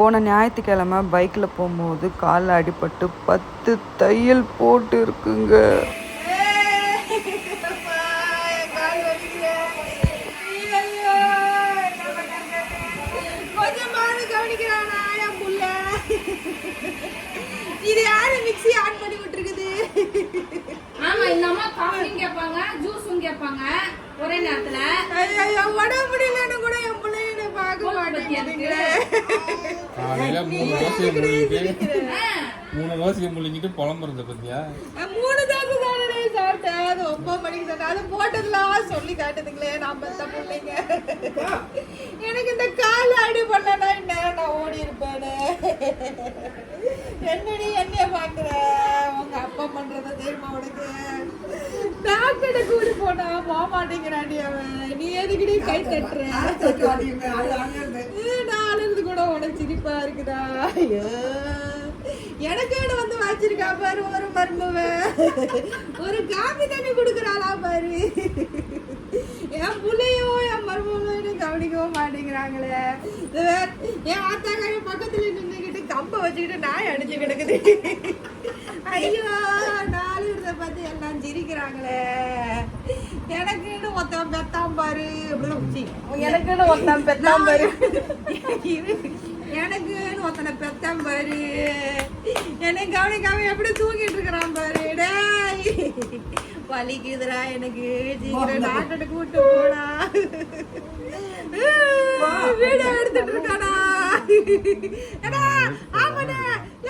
போன ஞாயிற்றுக்கிழமை பைக்கில் போகும்போது காலில் அடிபட்டு பத்து தையல் போட்டு இருக்குங்க இது யாரு மிக்ஸி ஆன் பண்ணி விட்டுருக்குது? ஆமா இந்த அம்மா காஃபியும் கேட்பாங்க ஜூஸும் கேட்பாங்க ஒரே நேரத்துல. ஐயோ உடம்பு காலையில மூணு தோசையை முழுங்கிட்டு மூணு தோசையை முழுங்கிட்டு புலம்புறத பத்தியா? மூணு தோசை தானே சாப்பிட்டேன் அது ஒன்பது மணிக்கு சொன்னேன் அது போட்டதுலாம் சொல்லி காட்டுதுங்களே நாம இந்த பிள்ளைங்க எனக்கு இந்த கால் அடி பண்ணனா இந்நேரம் நான் ஓடி இருப்பேனே. என்னடி என்னைய பாக்குற உங்க அப்பா பண்றத தெரியுமா உனக்கு? டாக்டர் கூடி போனா போக மாட்டேங்கிறாண்டி அவன். நீ எதுக்குடி கை தட்டுற? சிரிப்பா இருக்குதா? ஐயோ. எனக்கு வந்து வச்சிருக்கா பாரு ஒரு மருமவ. ஒரு காபி தண்ணி கொடுக்குறாளா பாரு. என் புள்ளையும் என் மருமகளும் கவனிக்கவும் மாட்டேங்கிறாங்களே. என் ஆத்தாக்காரி பக்கத்துல நின்றுக்கிட்டு கம்பை வச்சுக்கிட்டு நாய் அடிச்சு கிடக்குது. ஐயோ நாலு இருந்த பார்த்து எல்லாம் சிரிக்கிறாங்களே. எனக்குன்னு ஒருத்தன் பெத்தான் பாரு. எனக்குன்னு ஒருத்தன் பெத்தான் பாரு. பெத்தான் பாரு. என்னை கவனிக்காம எப்படி தூங்கிட்டு இருக்கிறான் பாரு. வலிக்குதுடா எனக்கு. சீக்கிரம் டாக்டர் கூட்டு போடா. வீடியோ எடுத்துட்டு இருக்கானா எடா ஆமாடா.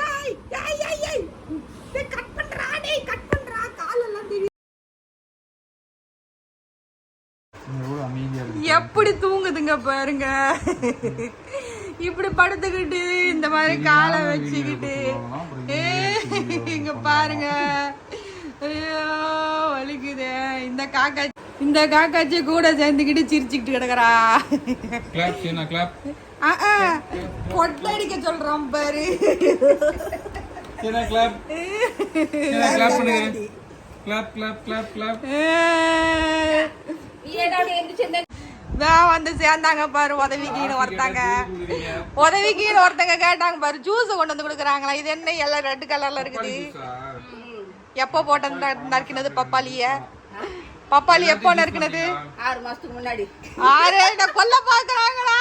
ஏய் ஏய் ஏய் ஏய். டேய் கட் பண்றா டேய் கட் பண்றா. காலெல்லாம் தெரியும் எவ்வளவு அமைதியா இருக்கு எப்படி தூங்குதுங்க பாருங்க. இப்படி படுத்துக்கிட்டு இந்த மாதிரி காலை வச்சுக்கிட்டு. ஏ, இங்க பாருங்க. ஐயோ வலிக்குதே. இந்த காக்கா இந்த காக்காச்சி கூட சேர்ந்துக்கிட்டு சிரிச்சுக்கிட்டு கிடக்குறா. கிளாப் சீனா கிளாப் ஆ, ஆ, கொட்டடிக்க சொல்றான் பாரு. சீனா கிளாப் சீனா கிளாப் பண்ணுங்க. கிளாப் கிளாப் வந்து சேர்ந்தாங்க பாரு உதவிக்கின்னு ஒருத்தாங்க. உதவிக்கின்னு ஒருத்தங்க கேட்டாங்க பாரு ஜூஸ் கொண்டு வந்து கொடுக்குறாங்களா? இது என்ன எல்லாம் ரெட் கலர்ல இருக்குது? எப்போ போட்ட நறுக்கினது பப்பாளிய? பப்பாளி எப்போ நறுக்கினது? ஆறு மாசத்துக்கு முன்னாடி. ஆறு கொல்ல பாக்குறாங்களா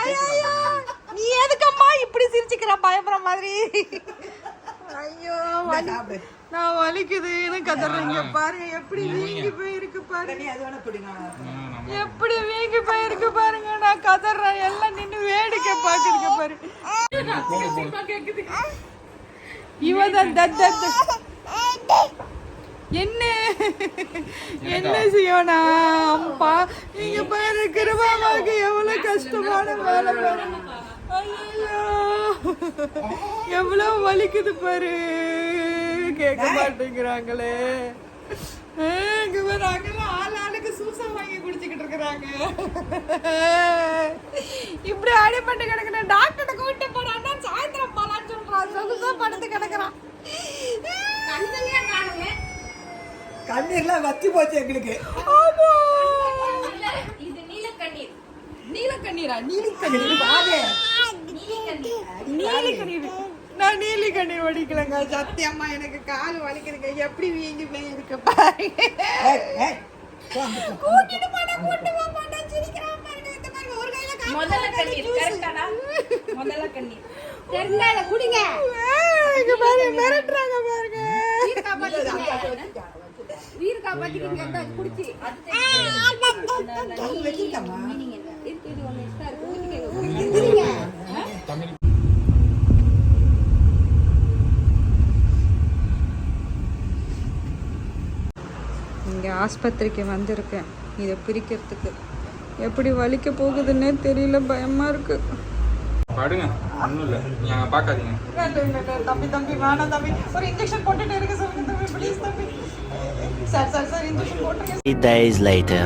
ஐயோ நீ எதுக்கம்மா இப்படி சிரிச்சுக்கிற பயப்படுற மாதிரி? ஐயோ வலி நான் வலிக்குதுன்னு கதறீங்க பாருங்க எப்படி வீங்கி போயிருக்கு பாருங்க எப்படி வீங்கி போயிருக்கு பாருங்க. நான் கதறேன் எல்லாம் நின்னு வேடிக்கை பாக்குதுங்க பாரு. இவதான் தத் தத் என்ன? என்ன செய்யணா அம்பா நீங்க பாரு கிருபாமாக்கு எவ்வளவு கஷ்டமான வேலை பாருங்க ஐயோ எவ்வளவு வலிக்குது பாரு. கேட்க மாட்டேங்கிறாங்களே. ஆள் ஆளுக்கு சூசம் வாங்கி குடிச்சுக்கிட்டு இருக்கிறாங்க. இப்படி அடிபட்டு கிடக்குற டாக்டர்கிட்ட கூட்டு போறான்னா சாயந்தரம் போலான்னு சொல்றான். சொகுசா படுத்து கிடக்குறான். கண்ணீர்லாம் வத்தி போச்சு எங்களுக்கு. ஆமா இல்ல இது நீல கண்ணீர் நீல கண்ணீரா நீலி கண்ணீர் பாரு நீல கண்ணீர் நீலி கண்ணீர் நான் நீலி கண்ணீர் வடிக்கலங்க சத்தியம்மா எனக்கு கால் வலிக்குதுங்க எப்படி வீங்கி போய் இருக்கு பாருங்க. கூட்டிட்டு போனா கூட்டு போக மாட்டேன் சிரிக்கிறான் பாருங்க இந்த பாருங்க ஒரு கையில கால் முதல்ல கண்ணீர் கரெக்டாடா முதல்ல கண்ணீர் தெரிஞ்சால குடிங்க இங்க பாருங்க மிரட்டுறாங்க பாருங்க உயிர் காப்பாத்திக்கிங்க உயிர் காப்பாத்திக்கிங்க குடிச்சு அது என்ன இருக்கு இது ஒண்ணு எக்ஸ்ட்ரா இருக்கு ஊத்திக்கங்க தமிழ் இங்கே ஆஸ்பத்திரிக்கு வந்திருக்கேன். இதை பிரிக்கிறதுக்கு. எப்படி வலிக்க போகுதுன்னே தெரியல பயமாக இருக்குது படுங்க. ஒண்ணும் இல்ல. நீங்க பாக்காதீங்க. தம்பி தம்பி வேணாம் தம்பி. ஒரு இன்ஜெக்ஷன் போட்டுட்டு இருக்க சொல்லுங்க தம்பி ப்ளீஸ் தம்பி. சார் சார் சார் இன்ஜெக்ஷன் போட்டுருங்க. Three days later.